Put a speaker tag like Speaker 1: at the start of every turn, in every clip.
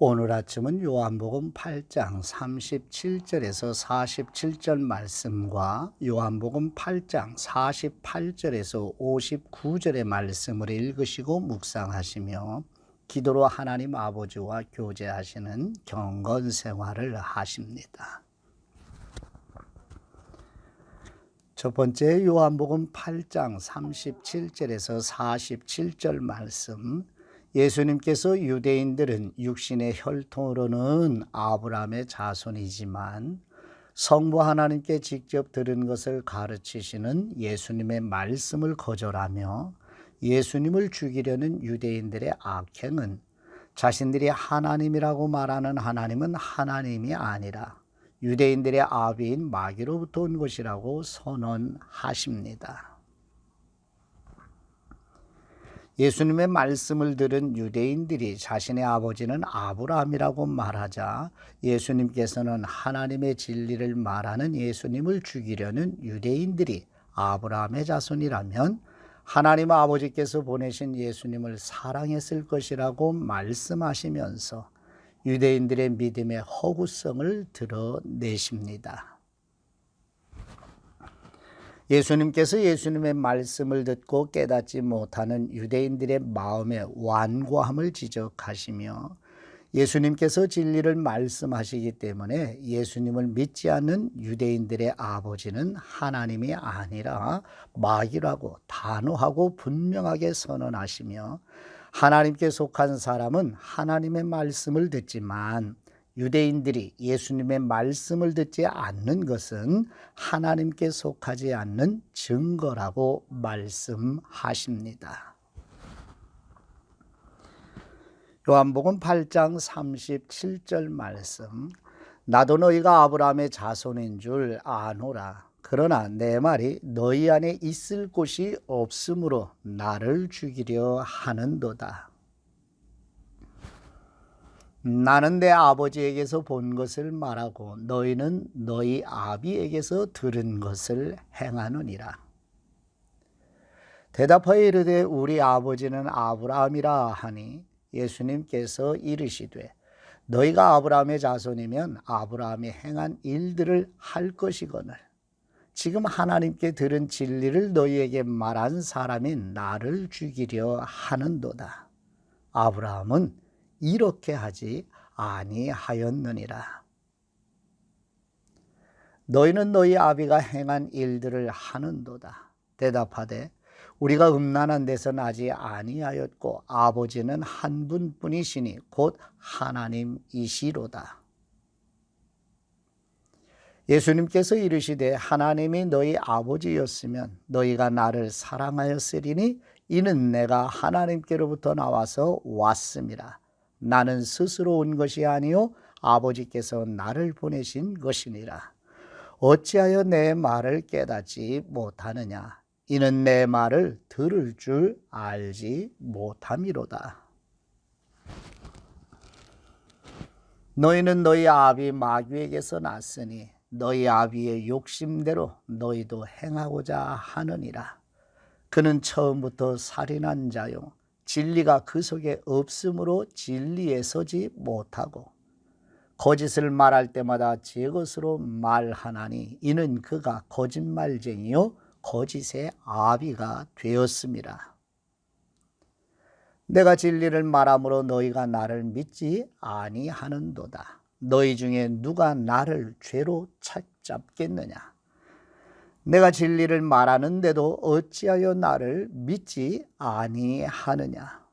Speaker 1: 오늘 아침은 요한복음 8장 37절에서 47절 말씀과 요한복음 8장 48절에서 59절의 말씀을 읽으시고 묵상하시며 기도로 하나님 아버지와 교제하시는 경건 생활을 하십니다. 첫 번째 요한복음 8장 37절에서 47절 말씀 예수님께서 유대인들은 육신의 혈통으로는 아브라함의 자손이지만 성부 하나님께 직접 들은 것을 가르치시는 예수님의 말씀을 거절하며 예수님을 죽이려는 유대인들의 악행은 자신들이 하나님이라고 말하는 하나님은 하나님이 아니라 유대인들의 아비인 마귀로부터 온 것이라고 선언하십니다. 예수님의 말씀을 들은 유대인들이 자신의 아버지는 아브라함이라고 말하자 예수님께서는 하나님의 진리를 말하는 예수님을 죽이려는 유대인들이 아브라함의 자손이라면 하나님 아버지께서 보내신 예수님을 사랑했을 것이라고 말씀하시면서 유대인들의 믿음의 허구성을 드러내십니다. 예수님께서 예수님의 말씀을 듣고 깨닫지 못하는 유대인들의 마음의 완고함을 지적하시며 예수님께서 진리를 말씀하시기 때문에 예수님을 믿지 않는 유대인들의 아버지는 하나님이 아니라 마귀라고 단호하고 분명하게 선언하시며 하나님께 속한 사람은 하나님의 말씀을 듣지만 유대인들이 예수님의 말씀을 듣지 않는 것은 하나님께 속하지 않는 증거라고 말씀하십니다. 요한복음 8장 37절 말씀 나도 너희가 아브라함의 자손인 줄 아노라 그러나 내 말이 너희 안에 있을 곳이 없으므로 나를 죽이려 하는도다. 나는 내 아버지에게서 본 것을 말하고 너희는 너희 아비에게서 들은 것을 행하느니라. 대답하여 이르되 우리 아버지는 아브라함이라 하니 예수님께서 이르시되 너희가 아브라함의 자손이면 아브라함이 행한 일들을 할 것이거늘 지금 하나님께 들은 진리를 너희에게 말한 사람이 나를 죽이려 하는도다. 아브라함은 이렇게 하지 아니하였느니라. 너희는 너희 아비가 행한 일들을 하는도다. 대답하되 우리가 음란한 데서 나지 아니하였고 아버지는 한 분뿐이시니 곧 하나님이시로다. 예수님께서 이르시되 하나님이 너희 아버지였으면 너희가 나를 사랑하였으리니 이는 내가 하나님께로부터 나와서 왔습니다. 나는 스스로 온 것이 아니요 아버지께서 나를 보내신 것이니라. 어찌하여 내 말을 깨닫지 못하느냐? 이는 내 말을 들을 줄 알지 못함이로다. 너희는 너희 아비 마귀에게서 났으니 너희 아비의 욕심대로 너희도 행하고자 하느니라. 그는 처음부터 살인한 자요 진리가 그 속에 없으므로 진리에 서지 못하고 거짓을 말할 때마다 제 것으로 말하나니 이는 그가 거짓말쟁이요 거짓의 아비가 되었습니다. 내가 진리를 말함으로 너희가 나를 믿지 아니하는도다. 너희 중에 누가 나를 죄로 찾잡겠느냐? 내가 진리를 말하는데도 어찌하여 나를 믿지 아니하느냐?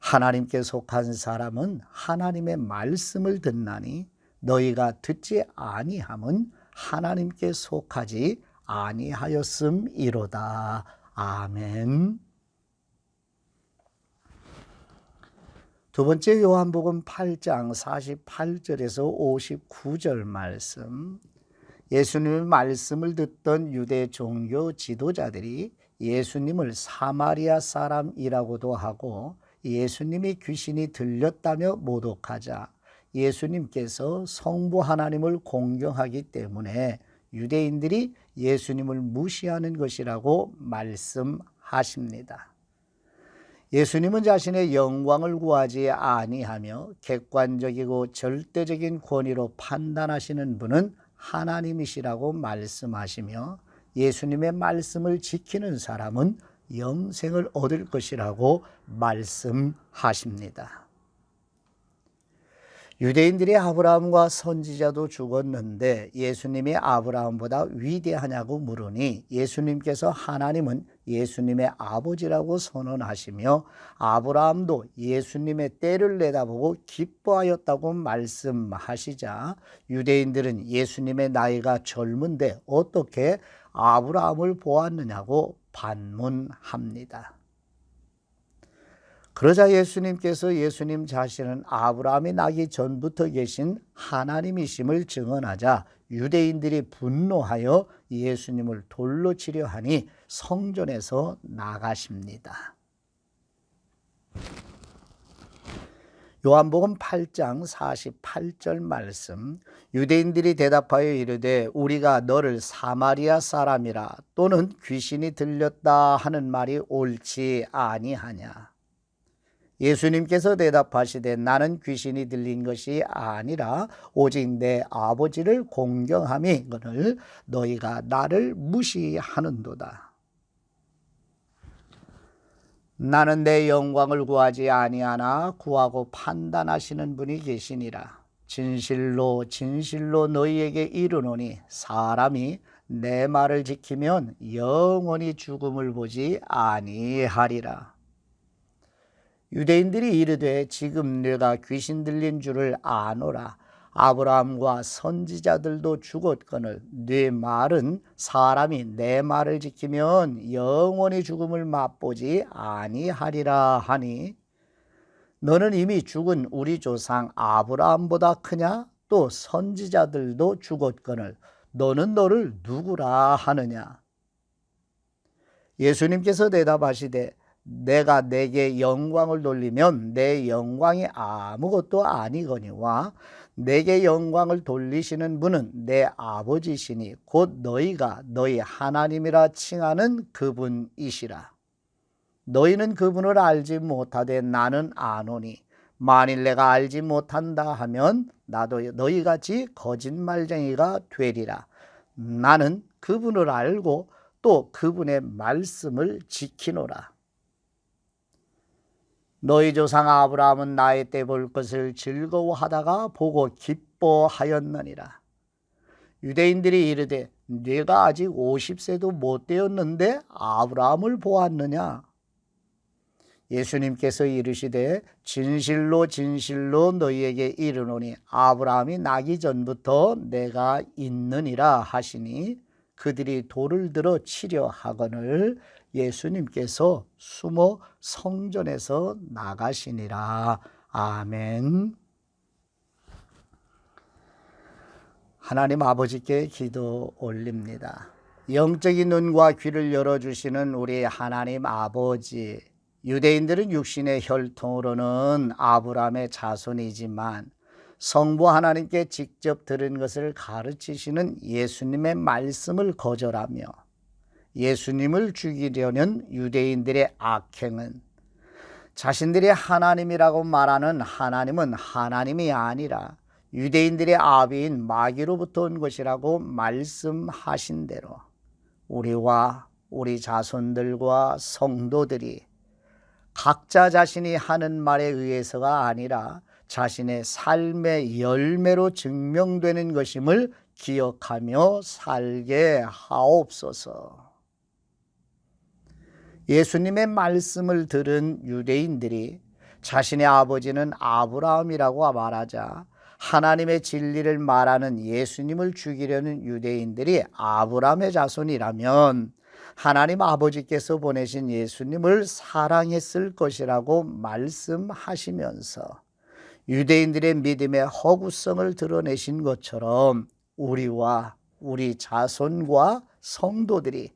Speaker 1: 하나님께 속한 사람은 하나님의 말씀을 듣나니 너희가 듣지 아니함은 하나님께 속하지 아니하였음이로다. 아멘. 두 번째 요한복음 8장 48절에서 59절 말씀. 예수님의 말씀을 듣던 유대 종교 지도자들이 예수님을 사마리아 사람이라고도 하고 예수님이 귀신이 들렸다며 모독하자 예수님께서 성부 하나님을 공경하기 때문에 유대인들이 예수님을 무시하는 것이라고 말씀하십니다. 예수님은 자신의 영광을 구하지 아니하며 객관적이고 절대적인 권위로 판단하시는 분은 하나님이시라고 말씀하시며 예수님의 말씀을 지키는 사람은 영생을 얻을 것이라고 말씀하십니다. 유대인들이 아브라함과 선지자도 죽었는데 예수님이 아브라함보다 위대하냐고 물으니 예수님께서 하나님은 예수님의 아버지라고 선언하시며 아브라함도 예수님의 때를 내다보고 기뻐하였다고 말씀하시자 유대인들은 예수님의 나이가 젊은데 어떻게 아브라함을 보았느냐고 반문합니다. 그러자 예수님께서 예수님 자신은 아브라함이 나기 전부터 계신 하나님이심을 증언하자 유대인들이 분노하여 예수님을 돌로 치려 하니 성전에서 나가십니다. 요한복음 8장 48절 말씀 유대인들이 대답하여 이르되 우리가 너를 사마리아 사람이라 또는 귀신이 들렸다 하는 말이 옳지 아니하냐 예수님께서 대답하시되 나는 귀신이 들린 것이 아니라 오직 내 아버지를 공경함이 거를 너희가 나를 무시하는도다. 나는 내 영광을 구하지 아니하나 구하고 판단하시는 분이 계시니라. 진실로 진실로 너희에게 이르노니 사람이 내 말을 지키면 영원히 죽음을 보지 아니하리라. 유대인들이 이르되 지금 내가 귀신 들린 줄을 아노라. 아브라함과 선지자들도 죽었거늘 네 말은 사람이 내 말을 지키면 영원히 죽음을 맛보지 아니하리라 하니 너는 이미 죽은 우리 조상 아브라함보다 크냐 또 선지자들도 죽었거늘 너는 너를 누구라 하느냐 예수님께서 대답하시되 내가 내게 영광을 돌리면 내 영광이 아무것도 아니거니와 내게 영광을 돌리시는 분은 내 아버지시니 곧 너희가 너희 하나님이라 칭하는 그분이시라. 너희는 그분을 알지 못하되 나는 아노니 만일 내가 알지 못한다 하면 나도 너희 같이 거짓말쟁이가 되리라. 나는 그분을 알고 또 그분의 말씀을 지키노라. 너희 조상 아브라함은 나의 때 볼 것을 즐거워하다가 보고 기뻐하였느니라. 유대인들이 이르되 네가 아직 50세도 못 되었는데 아브라함을 보았느냐? 예수님께서 이르시되 진실로 진실로 너희에게 이르노니 아브라함이 나기 전부터 내가 있느니라 하시니 그들이 돌을 들어 치려 하거늘 예수님께서 숨어 성전에서 나가시니라. 아멘. 하나님 아버지께 기도 올립니다. 영적인 눈과 귀를 열어주시는 우리 하나님 아버지, 유대인들은 육신의 혈통으로는 아브라함의 자손이지만 성부 하나님께 직접 들은 것을 가르치시는 예수님의 말씀을 거절하며 예수님을 죽이려는 유대인들의 악행은 자신들이 하나님이라고 말하는 하나님은 하나님이 아니라 유대인들의 아비인 마귀로부터 온 것이라고 말씀하신 대로 우리와 우리 자손들과 성도들이 각자 자신이 하는 말에 의해서가 아니라 자신의 삶의 열매로 증명되는 것임을 기억하며 살게 하옵소서. 예수님의 말씀을 들은 유대인들이 자신의 아버지는 아브라함이라고 말하자 하나님의 진리를 말하는 예수님을 죽이려는 유대인들이 아브라함의 자손이라면 하나님 아버지께서 보내신 예수님을 사랑했을 것이라고 말씀하시면서 유대인들의 믿음의 허구성을 드러내신 것처럼 우리와 우리 자손과 성도들이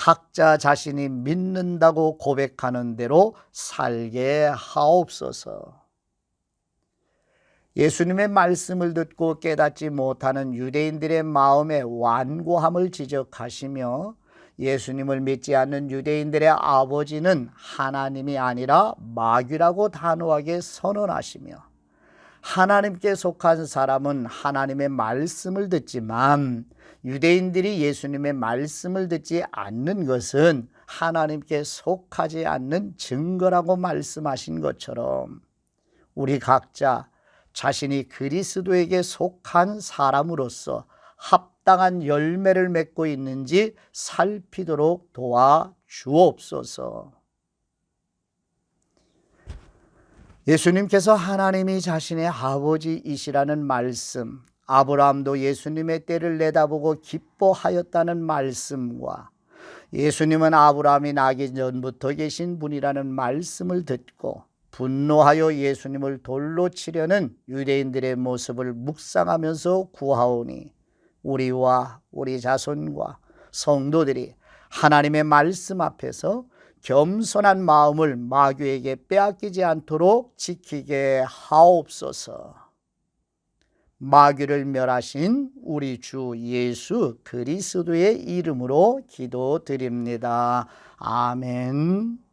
Speaker 1: 각자 자신이 믿는다고 고백하는 대로 살게 하옵소서. 예수님의 말씀을 듣고 깨닫지 못하는 유대인들의 마음의 완고함을 지적하시며 예수님을 믿지 않는 유대인들의 아버지는 하나님이 아니라 마귀라고 단호하게 선언하시며 하나님께 속한 사람은 하나님의 말씀을 듣지만 유대인들이 예수님의 말씀을 듣지 않는 것은 하나님께 속하지 않는 증거라고 말씀하신 것처럼 우리 각자 자신이 그리스도에게 속한 사람으로서 합당한 열매를 맺고 있는지 살피도록 도와 주옵소서. 예수님께서 하나님이 자신의 아버지이시라는 말씀, 아브라함도 예수님의 때를 내다보고 기뻐하였다는 말씀과 예수님은 아브라함이 나기 전부터 계신 분이라는 말씀을 듣고 분노하여 예수님을 돌로 치려는 유대인들의 모습을 묵상하면서 구하오니 우리와 우리 자손과 성도들이 하나님의 말씀 앞에서 겸손한 마음을 마귀에게 빼앗기지 않도록 지키게 하옵소서. 마귀를 멸하신 우리 주 예수 그리스도의 이름으로 기도드립니다. 아멘.